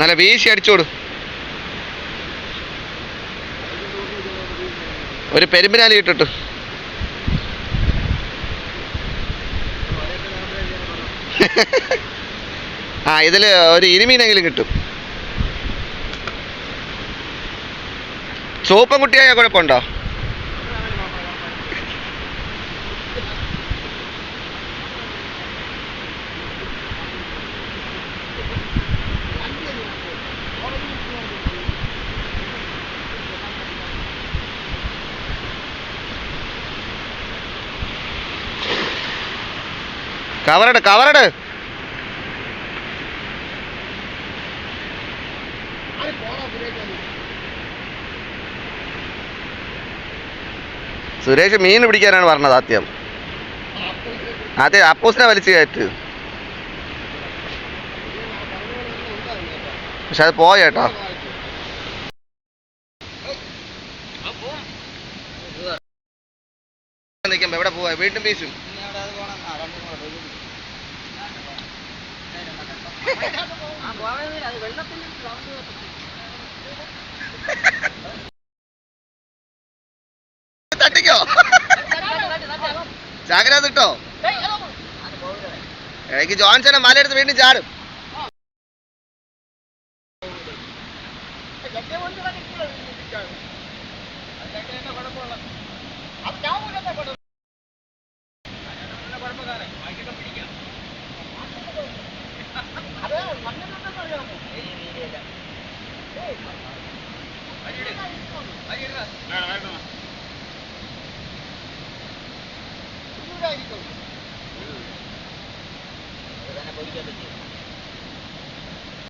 നല്ല വീശി അടിച്ചോട് ഒരു പെരുമ്പിനാലി ഇട്ടിട്ട്. ആ ഇതിൽ ഒരു ഇരുമീനെങ്കിലും കിട്ടും. ചുവപ്പൻ കുട്ടിയായ കുഴപ്പമുണ്ടോ? കവറട് കവറട്. സുരേഷ് മീൻ പിടിക്കാനാണ് പറഞ്ഞത് ആദ്യം. ആദ്യം അപ്പൂസിനെ വലിച്ചു കയറ്റ്. പക്ഷെ അത് പോയ കേട്ടോ. നിൽക്കുമ്പോ എവിടെ പോവാ? വീണ്ടും വീശും. തട്ടിക്കോ? ചാകരാ ഇട്ടോ എനിക്ക് ജോൺസനെ മലയെടുത്ത് വീണ്ടും ചാടും. Thank you.